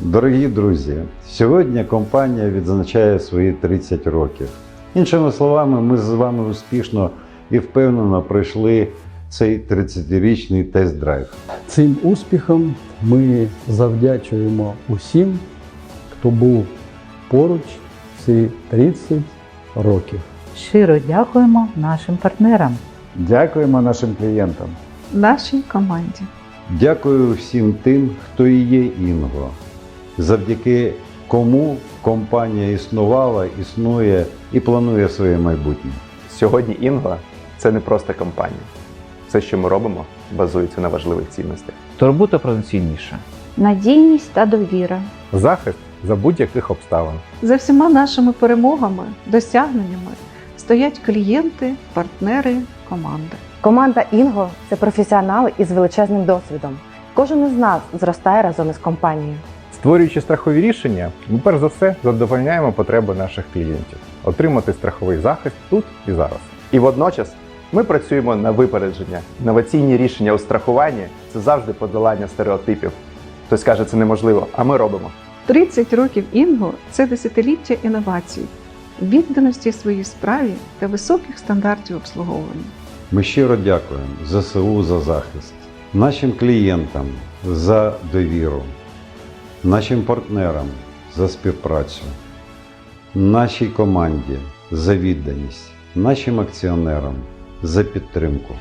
Дорогі друзі, сьогодні компанія відзначає свої 30 років. Іншими словами, ми з вами успішно і впевнено пройшли цей 30-річний тест-драйв. Цим успіхом ми завдячуємо усім, хто був поруч ці 30 років. Щиро дякуємо нашим партнерам. Дякуємо нашим клієнтам. нашій команді. Дякую всім тим, хто і є Інго, завдяки кому компанія існувала, існує і планує своє майбутнє. Сьогодні Інго це не просто компанія. Все, що ми робимо, базується на важливих цінностях. Турбота про найцінніше. надійність та довіра. Захист за будь-яких обставин. За всіма нашими перемогами, досягненнями стоять клієнти, партнери, команда. Команда Інго це професіонали із величезним досвідом. Кожен із нас зростає разом із компанією. Створюючи страхові рішення, ми перш за все задовольняємо потреби наших клієнтів, отримати страховий захист тут і зараз. І водночас ми працюємо на випередження. Інноваційні рішення у страхуванні це завжди подолання стереотипів. Хтось каже, це неможливо, а ми робимо. 30 років Інго це десятиліття інновацій, відданості своїй справі та високих стандартів обслуговування. Ми щиро дякуємо ЗСУ за захист, нашим клієнтам за довіру, нашим партнерам за співпрацю, нашій команді за відданість, нашим акціонерам за підтримку.